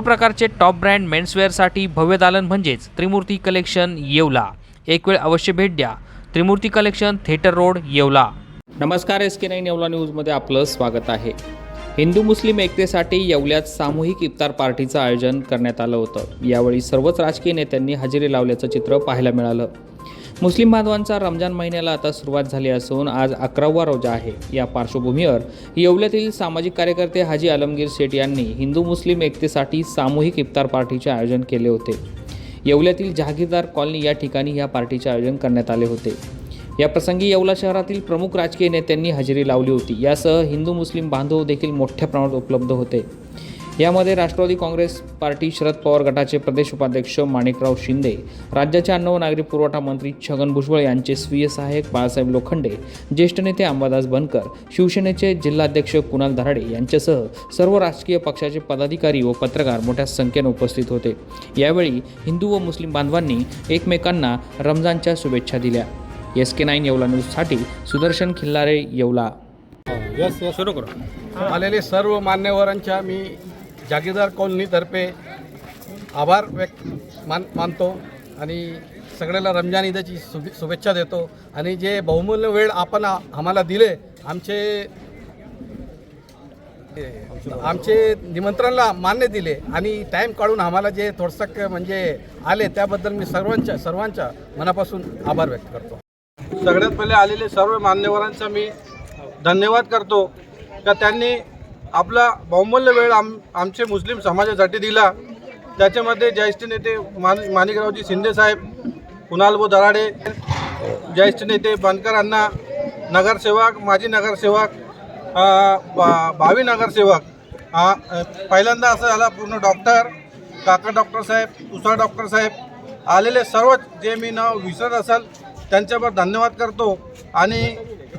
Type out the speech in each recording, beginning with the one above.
सर्व प्रकारचे top brand मेन्सवेअरसाठी भव्य दालन म्हणजेच त्रिमूर्ती कलेक्शन येवला. एक वेळ अवश्य भेट द्या. Trimurti collection theatre road Yeola. नमस्कार एस के नाईन येवला न्यूजमध्ये आपलं स्वागत आहे. हिंदू मुस्लिम एकतेसाठी येवल्यात सामूहिक इफ्तार पार्टीचं आयोजन करण्यात आलं होतं. यावेळी सर्वच राजकीय नेत्यांनी हजेरी लावल्याचं चित्र पाहायला मिळालं. मुस्लिम बांधवांचा रमजान महिन्याला आता सुरुवात झाली असून आज अकरावा रोजा आहे. या पार्श्वभूमीवर येवल्यातील सामाजिक कार्यकर्ते हाजी आलमगीर शेठ यांनी हिंदू मुस्लिम एकतेसाठी सामूहिक इफ्तार पार्टीचे आयोजन केले होते. येवल्यातील जहागीरदार कॉलनी या ठिकाणी या पार्टीचे आयोजन करण्यात आले होते. या प्रसंगी येवला शहरातील प्रमुख राजकीय नेत्यांनी हजेरी लावली होती. यासह हिंदू मुस्लिम बांधव देखील मोठ्या प्रमाणात उपलब्ध होते. यामध्ये राष्ट्रवादी काँग्रेस पार्टी शरद पवार गटाचे प्रदेश उपाध्यक्ष माणिकराव शिंदे राज्याचे अन्न व नागरी पुरवठा मंत्री छगन भुजबळ यांचे स्वीय सहाय्यक बाळासाहेब लोखंडे ज्येष्ठ नेते अंबादास बनकर शिवसेनेचे जिल्हाध्यक्ष कुणाल धराडे यांच्यासह सर्व राजकीय पक्षाचे पदाधिकारी व पत्रकार मोठ्या संख्येने उपस्थित होते. यावेळी हिंदू व मुस्लिम बांधवांनी एकमेकांना रमजानच्या शुभेच्छा दिल्या. एस के नाईन येवला न्यूजसाठी सुदर्शन खिल्लारे येवला. सुरू करू. आलेले सर्व मान्यवरांच्या मी जागीरदार कॉलनीतर्फे आभार व्यक्त मान मानतो आणि सगळ्याला रमजान ईदाची शुभे शुभेच्छा देतो. आणि जे बहुमूल्य वेळ आपण आम्हाला दिले आमचे आमचे निमंत्रणला मान्य दिले आणि टाईम काढून आम्हाला जे थोडंसं क- म्हणजे आले त्याबद्दल मी सर्वांच्या सर्वांच्या मनापासून आभार व्यक्त करतो. सगळ्यात पहिले आलेले सर्व मान्यवरांचा मी धन्यवाद करतो. का त्यांनी आपला बहुमूल्य वेळ आम आमचे मुस्लिम समाजासाठी दिला. त्याच्यामध्ये ज्येष्ठ नेते मान माणिकरावजी शिंदेसाहेब कुणालबो दराडे ज्येष्ठ नेते बनकर अण्णा नगरसेवक माजी नगरसेवक बा- भावी नगरसेवक पहिल्यांदा असं झालं पूर्ण डॉक्टर काका डॉक्टर साहेब तुषार डॉक्टर साहेब आलेले सर्व जे मी नाव विसरत असाल त्यांच्यावर धन्यवाद करतो. आणि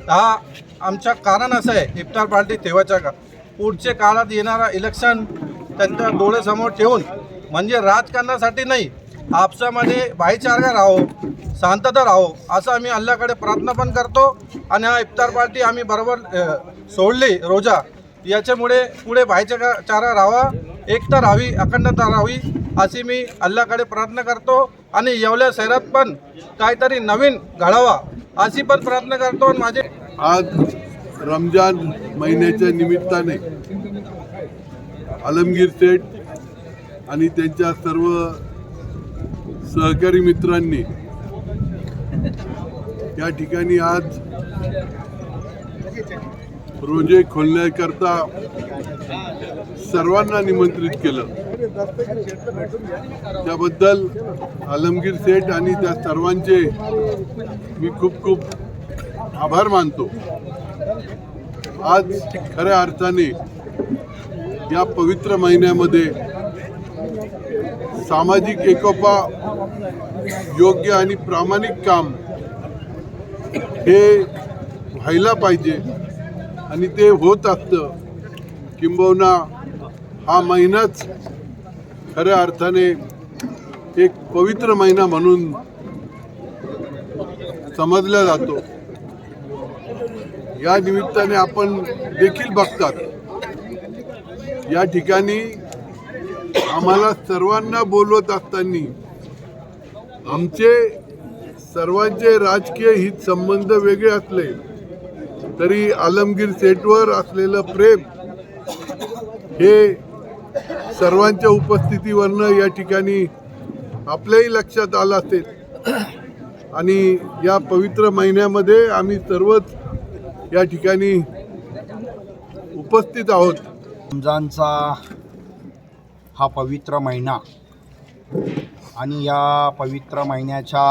हा आमच्या कारण असं आहे इफ्तार पार्टी ठेवायच्या का? पुढच्या काळात येणारा इलेक्शन त्यांच्या डोळ्यासमोर ठेवून म्हणजे राजकारणासाठी नाही आपसामध्ये भाईचारा राहो शांतता राहो असं आम्ही अल्लाकडे प्रार्थना पण करतो आणि हा इफ्तार पार्टी आम्ही बरोबर सोडली रोजा. याच्यामुळे पुढे भाईचारा चारा राहावा एकता राहावी अखंडता राहावी अशी मी अल्लाकडे प्रार्थना करतो. आणि येवल्या शहरात पण काहीतरी नवीन घडावा अशी पण प्रार्थना करतो आणि माझे आज रमजान महिन्याच्या निमित्ताने आलमगीर सेठ आणि त्यांच्या सर्व सहकारी मित्रांनी या ठिकाणी आज रोजे खोलण्याकरता सर्वांना निमंत्रित केलं. त्याबद्दल आलमगीर सेठ आणि त्या सर्वांचे मी खूप खूप आभार मानतो. आज खऱ्या अर्थाने या पवित्र महिन्यामध्ये सामाजिक एकोपा योग्य आणि प्रामाणिक काम हे व्हायला पाहिजे आणि ते होत असतं. किंबहुना हा महिनाच खऱ्या अर्थाने एक पवित्र महिना म्हणून समजला जातो. या निमित्ताने आपण देखील बघतात. या ठिकाणी आम्हाला सर्वांना बोलवत असताना आमचे सर्वांचे राजकीय हित संबंध वेगळे असले तरी आलमगीर सेटवर असलेलं प्रेम हे सर्वांच्या उपस्थितीवरनं या ठिकाणी आपल्याही लक्षात आलं असेल. आणि या पवित्र महिन्यामध्ये आम्ही सर्वच या ठिकाणी उपस्थित आहोत. रमजानचा हा पवित्र महिना आणि या पवित्र महिन्याच्या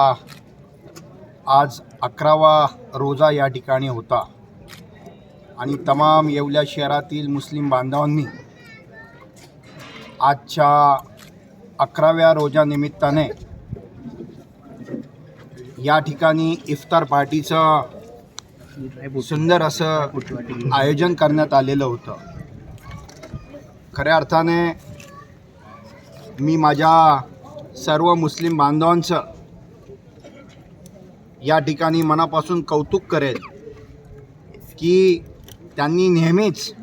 आज अकरावा रोजा या ठिकाणी होता. आणि तमाम येवल्या शहरातील मुस्लिम बांधवांनी आजच्या अकराव्या रोजानिमित्ताने या ठिकाणी इफ्तार पार्टीचं सुंदर असं आयोजन करण्यात आलेलं होतं. खऱ्या अर्थाने मी माझ्या सर्व मुस्लिम बांधवांचं या ठिकाणी मनापासून कौतुक करेल की त्यांनी नेहमीच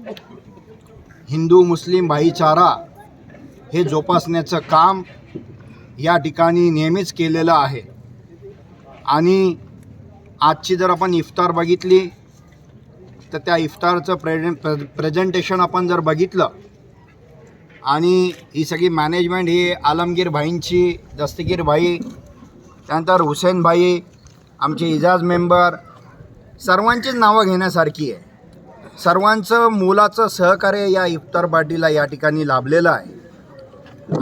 हिंदू मुस्लिम भाईचारा हे जोपासण्याचं काम या ठिकाणी नेहमीच केलेलं आहे. आणि आजची जर आपण इफ्तार बघितली तर त्या इफ्तारचं प्रेझें प्रे प्रेझेंटेशन आपण जर बघितलं आणि ही सगळी मॅनेजमेंट ही आलमगीर भाईंची दस्तगीर भाई त्यानंतर हुसेन भाई आमचे इजाज मेंबर सर्वांचीच नावं घेण्यासारखी आहे. सर्वांचं मोलाचं सहकार्य या इफ्तार पार्टीला या ठिकाणी लाभलेलं आहे.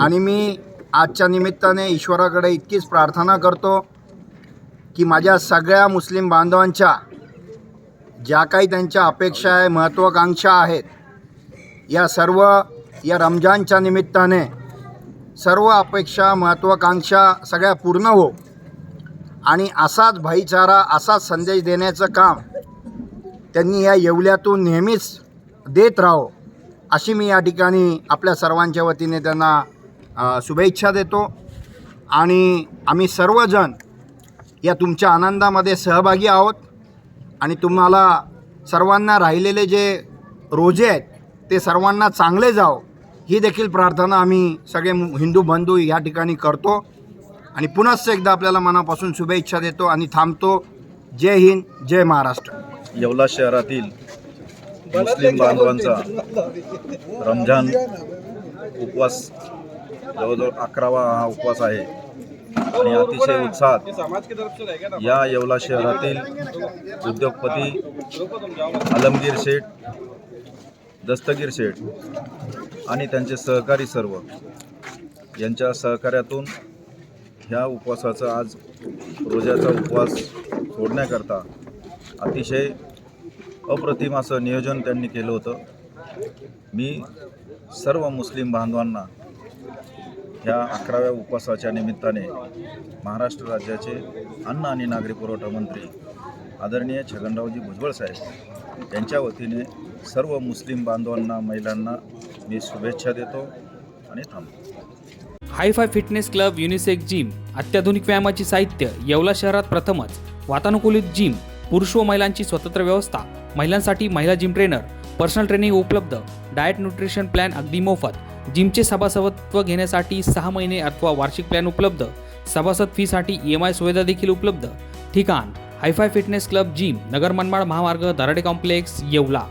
आणि मी आजच्या निमित्ताने ईश्वराकडे इतकीच प्रार्थना करतो की माझ्या सगळ्या मुस्लिम बांधवांच्या ज्या काही त्यांच्या अपेक्षा आहे महत्त्वाकांक्षा आहेत या सर्व या रमजानच्या निमित्ताने सर्व अपेक्षा महत्त्वाकांक्षा सगळ्या पूर्ण हो. आणि असाच भाईचारा असाच संदेश देण्याचं काम त्यांनी या येवल्यातून नेहमीच देत राहो अशी मी या ठिकाणी आपल्या सर्वांच्या वतीने त्यांना शुभेच्छा देतो. आणि आम्ही सर्वजण या तुमच्या आनंदामध्ये सहभागी आहोत. आणि तुम्हाला सर्वांना राहिलेले जे रोजे आहेत ते सर्वांना चांगले जावो. ही देखील प्रार्थना आम्ही सगळे मु- हिंदू बंधू या ठिकाणी करतो. आणि पुनश्च एकदा आपल्याला मनापासून शुभेच्छा देतो आणि थांबतो. जय हिंद जय महाराष्ट्र. येवला शहरातील मुस्लिम बांधवांचा रमजान उपवास जवळजवळ अकरावा हा उपवास आहे. आणि अतिशय उत्साहात या येवला शहरातील उद्योगपती आलमगीर शेठ दस्तगीर शेठ आणि त्यांचे सहकारी सर्व यांच्या सहकार्यातून ह्या उपवासाचा आज रोजाचा उपवास सोडण्याकरता अतिशय अप्रतिम असं नियोजन त्यांनी केलं होतं. मी सर्व मुस्लिम बांधवांना ह्या अकराव्या उपवासाच्या निमित्ताने महाराष्ट्र राज्याचे अन्न आणि नागरी पुरवठा मंत्री आदरणीय छगनरावजी भुजबळ साहेब यांच्या वतीने सर्व मुस्लिम बांधवांना महिलांना मी शुभेच्छा देतो आणि थांबतो. Hi fi fitness club unisex gym अत्याधुनिक व्यायामाची साहित्य येवला शहरात प्रथमच वातानुकूलित जिम पुरुष व महिलांची स्वतंत्र व्यवस्था महिलांसाठी महिला जिम ट्रेनर पर्सनल ट्रेनिंग उपलब्ध डाएट न्यूट्रिशन प्लॅन अगदी मोफत जिमचे सभासदत्व घेण्यासाठी सहा महिने अथवा वार्षिक प्लॅन उपलब्ध. सभासद फीसाठी ई एम आय सुविधा देखील उपलब्ध. ठिकाण hi fi fitness club gym Nagar Manmad महामार्ग दराडे कॉम्प्लेक्स येवला.